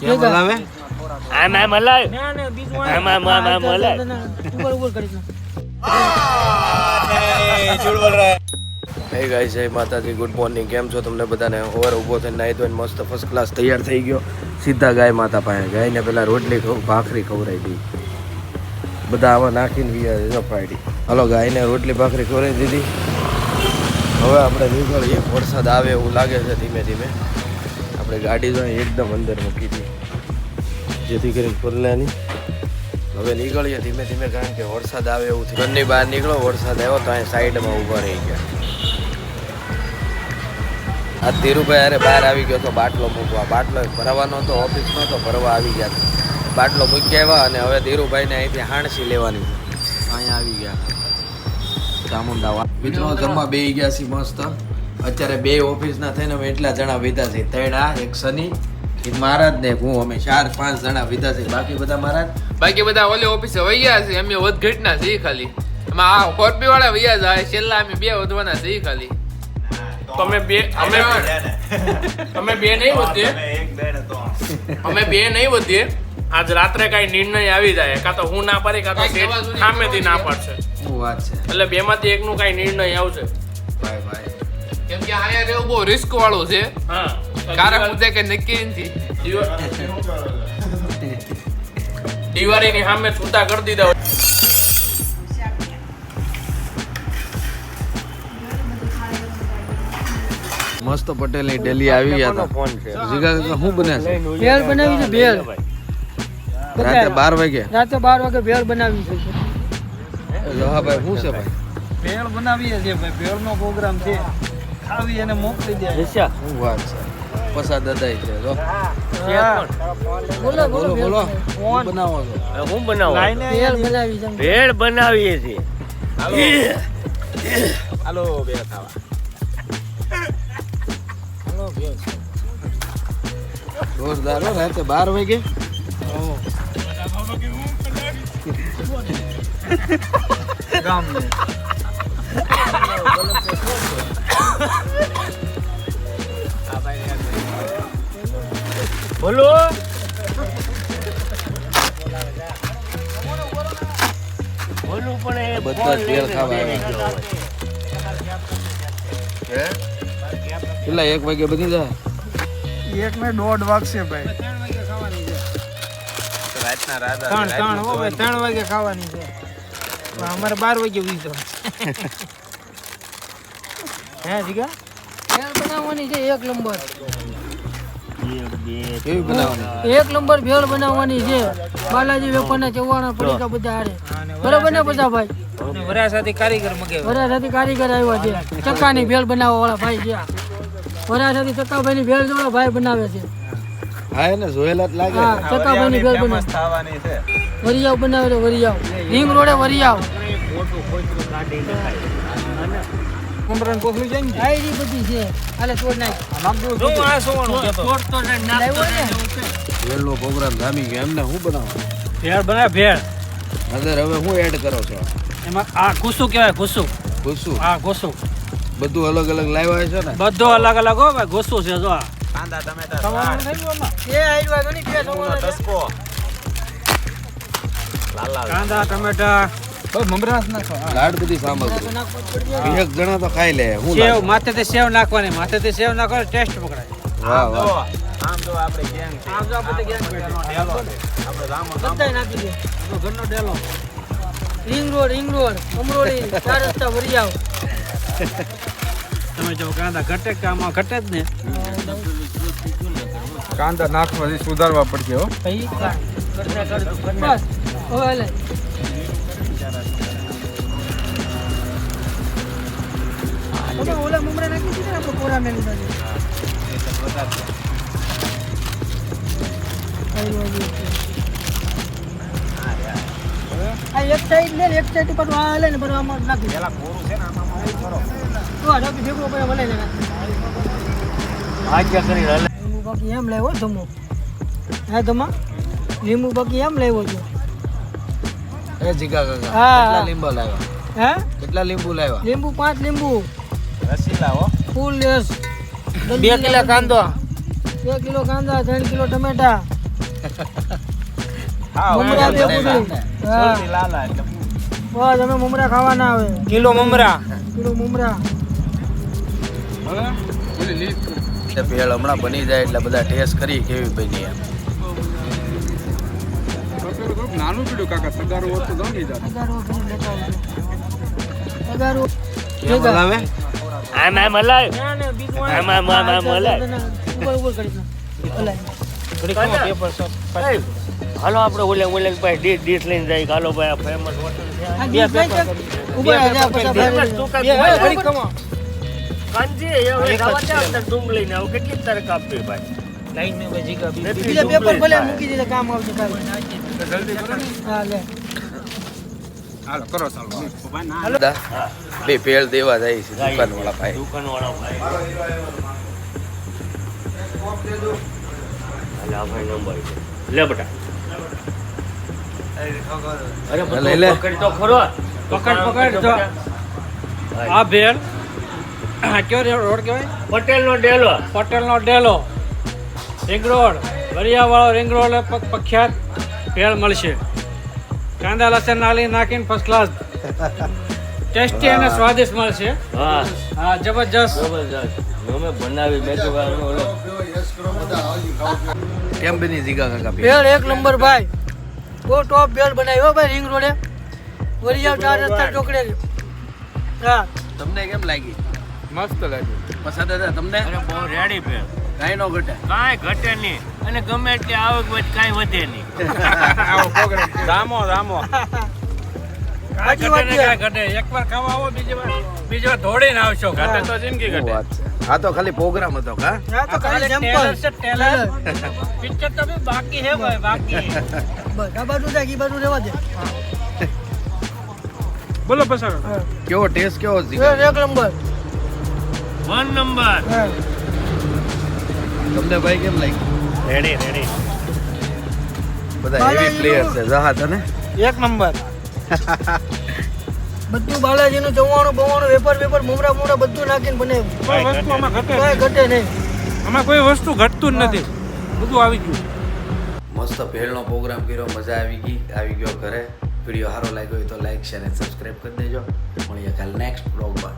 કેમ હલાવે આમ આમ હલાય. ના ના બીજું આમ આમ આમ આમ હલાય. ઉપર ઉપર કરી હે ગાઈસ જય માતાજી ગુડ મોર્નિંગ કેમ છો તમને બધાને? ઓવર ઊભો થઈને નાહી ધોઈને મસ્ત ફર્સ્ટ ક્લાસ તૈયાર થઈ ગયો. સીધા ગાય માતા પાસે. ગાયને પેલા રોટલી ખવ ભાખરી ખવડાવી દીધી. બધા આમાં નાખીને પાડી હાલો ગાયને રોટલી ભાખરી ખવડાવી દીધી. હવે આપણે નીકળીએ વરસાદ આવે એવું લાગે છે ધીમે ધીમે. આપણે ગાડી જો એકદમ અંદર મૂકી હતી જેથી કરીને ખુલ્લે હવે નીકળીએ ધીમે ધીમે, કારણ કે વરસાદ આવે એવું થયું. ઘરની બહાર નીકળો, વરસાદ આવ્યો તો અહીં સાઈડમાં ઊભા રહી ગયા. આ ધીરુભાઈ અરે બહાર આવી ગયો તો બાટલો મૂકવા. બાટલો ભરવાનો હતો, ઓફિસમાં તો ભરવા આવી ગયા. બાટલો મૂકી આવ્યા અને હવે ધીરુભાઈને અહીંથી હાણસી લેવાની. અહીંયા આવી ગયા. ચામુંડા મિત્રો, જમવા બે ગયા છીએ મસ્ત. અત્યારે બે ઓફિસના થઈને અમે એટલા જણા વિધા છે. તેડા એક શનિ એક મહારાજ ને હું. અમે ચાર પાંચ જણા વિધા છે. બાકી બધા મહારાજ? બાકી બધા ઓલી ઓફિસે વૈયા છે. અમે વધ ઘટના છે ખાલી. એમાં આ કોર્પી વાળા વૈયા જાય છેલ્લા અમે બે વધવાના છે ખાલી. તમે બે અમે અમે બે નહીં વધીએ. અમે બે નહીં વધીએ. આજ રાત્રે કઈ નિર્ણય આવી જાય. કાં તો હું ના પાડી કાં તો સામેથી ના પાડશે. શું વાત છે? એટલે બે માંથી એકનું કઈ નિર્ણય આવશે. ભાઈ ભાઈ. અહીંયા રહેવું બહુ રિસ્ક વાળું છે. હા. કારણ મુદ્દે કે નક્કી નથી. દિવાળીની સામે છૂટા કરી દીધા મસ્ત પટેલની ડેલી આવી ગયા હતા જીગા કાકા શું બને છે? ભેળ બનાવી છે ભેળ. રાતે બાર વાગે. રાતે બાર વાગે ભેળ બનાવી છે. લોહાભાઈ શું છે ભાઈ? ભેળ બનાવીએ છીએ ભાઈ. ભેળનો પ્રોગ્રામ છે. ખાવી અને મોકલી દે. રિક્ષા. શું વાત છે? પસા દદાઈ છે જો. બોલો બોલો બોલો ભેળ શું બનાવો છો? હું બનાવો? ભેળ બનાવી છે ભેળ બનાવીએ છીએ. હાલો. ભેળ ખાવા. જોરદાર હો, રાતે બાર વાગે. ગામ બોલો. પણ એ બધા ખાવા. કેટલા એક વાગે બની જાય? એક ને દોઢ વાગશે ભાઈ. ત્રણ ત્રણ હો ભાઈ ત્રણ વાગે ખાવાની છે. અમારે બાર વાગે વીજો હે જીગા? બનાવવાની છે એક નંબર. એક નંબર ભેળ બનાવવાની છે. બાલાજી વેપારના ચવાણા પડીકા બધા હારે. બરોબર ને બધા ભાઈ? વરાસાથી કારીગર મગે. વરાસાથી કારીગર આવ્યા છે. ચક્કાની ભેળ બનાવવા વાળા ભાઈ છે. વરાસાથી ચક્કાભાઈની ભેળ જોડે ભાઈ બનાવે છે. હા એને જોયેલા જ લાગે હા ચક્કાભાઈની ભેળ બનાવે. છે. વરિયાવ બનાવે છે વરિયાવ. રીંગ રોડે વરિયાવ. કુંડરણ કોથળી જાય ને આ બધી છે. હાલે તોડ નાખ. નાખજો શું આ સોવાનું કેતો? લાવ્યો ને? ભેળનો પ્રોગ્રામ જામી ગયો. એમને શું બનાવવાનું? ભેળ બનાવે ભેળ. અંદર હવે હું એડ કરો છો? એમાં આ કુસુ કહેવાય કુસુ પૂછું આ ગોસુ બધું અલગ અલગ લાવ્યા છે ને? બધો અલગ અલગ હો ભાઈ ગોસુ છે જો આ. એ આઈડવા તો નહીં બે સવારે છે. કાંદા ટમેટા. લાડ બધી. એક જણા તો ખાઈ લે હું સેવ માથે તે સેવ નાખવાની માથેથી સેવ નાખો ટેસ્ટ પકડાય. વાહ વાહ. આમ જો આપણે ગેંગ બધાય નાખી દે. ઘરનો ડેલો ring road ring road Amroli ચાર રસ્તા વરિયાવ તમે જો કાંદા ઘટે ઘટે જ ને? કાંદા નાખવાથી સુધારવા પડશે હો. ભાઈ બસ હવે તમે ઓલા મમરા નાખી દીધા ને આપણે કોરા મેલી આ એક સાઈડ લે એક સાઈડ ઉપર આ લે ને બધું આમાં નાખી પેલા કોરું છે ને આમાં તો આ ડોકી ભેગું પડે ભલે ને આજ્ઞા કરી હાલે. લીંબુ બાકી એમ લાવ્યો ધમો હે ધમા લીંબુ બાકી એમ લાવ્યો છું એ જીગા કાકા. કેટલા લીંબુ લાવ્યા હે કેટલા લીંબુ લાવ્યા લીંબુ પાંચ લીંબુ ફૂલ લેસ બે કિલો કાંદો. બે કિલો કાંદા ત્રણ કિલો ટમેટા. મમરા બે પૂરી હા. બસ અમે મમરા ખાવાના આવે. કિલો મમરા. કિલો મમરા. લીટ ભેળ હમણાં બની જાય એટલે બધા ટેસ્ટ કરી કેવી બની એમ. નાનું કાકા સગારું આમ આમ હલાય ના, ના, બીજું આમ, આમ, આમ, આમ, હલાય. હાલો આપણે ઓલે ઓલે ભાઈ ડીશ ડીશ લઈને જાય હાલો ભાઈ આ ફેમસ હોટલ છે કેટલી તારે આપી ભાઈ લાઈન મે જીગા પેપર ભલે મૂકી દીધા કામ આવશે જલ્દી કરો હા લે હાલો કરો ચાલો. બે ભેળ દેવા જાય છે દુકાન વાળા ભાઈ દુકાન વાળા ભાઈ નંબર લે બેટા. અરે બધું લે, લે. પકડ તો ખરો. પકડ, પકડ તો. આ ભેળ. આ કયો રોડ કહેવાય? પટેલનો ડેલો. પટેલનો ડેલો. Ring road. વરિયાવાળો રિંગ રોડ પ્રખ્યાત ભેળ મળશે. કાંદા લસણ નાલી નાખીને ફર્સ્ટ ક્લાસ ટેસ્ટી અને સ્વાદિષ્ટ મળશે. હા. હા જબરજસ્ત. જબરજસ્ત. અમે બનાવી મેં તો ઓલો. કેમ બની જીગા કાકા ભેળ? એક નંબર ભાઈ. બહુ ટોપ ભેળ બનાવ્યો હો ભાઈ રિંગ રોડે. વરિયાવ ચાર રસ્તા ચોકડે હા. તમને કેમ લાગી? મસ્ત લાગી પસંદ હતા તમને? બહુ રેડી ભેળ. કાંઈ નો ઘટે. કાંઈ ઘટે નહીં. અને ગમે એટલી આવક વધ કાંઈ વધે નહીં. આવો પ્રોગ્રામ રામો રામો. કાજી વાત ઘટે એકવાર ખાવા આવો બીજી વાર બીજી વાર દોડીને આવશો. ઘટે તો જિંદગી ઘટે. આ તો ખાલી પ્રોગ્રામ હતો કા? હા તો ખાલી સેમ્પલ છે, ટેલર. પિક્ચર તો બી બાકી હે ભાઈ બાકી. બસ આ બાજુ જાય ઈ બાજુ રહેવા દે. બોલો પસાર. કેવો ટેસ્ટ કેવો જીગા એક નંબર. One number. તમને ભાઈ કેમ લાગી રેડી રેડી. બધા હેવી પ્લેયર છે જહા તને એક નંબર. બધું બાલાજીનું જમવાનું બમવાનું વેપાર વેપાર મમરા મમરા બધું નાખીને બને. કોઈ વસ્તુ આમાં ઘટે કાંઈ ઘટે નહીં. આમાં કોઈ વસ્તુ ઘટતું જ નથી. બધું આવી ગયું. મસ્ત પહેલનો પ્રોગ્રામ કર્યો મજા આવી ગઈ આવી ગયો ઘરે. વીડિયો સારો લાગ્યો હોય તો લાઈક શેર અને સબસ્ક્રાઈબ કરી દેજો. મળીએ કાલ નેક્સ્ટ બ્લોગમાં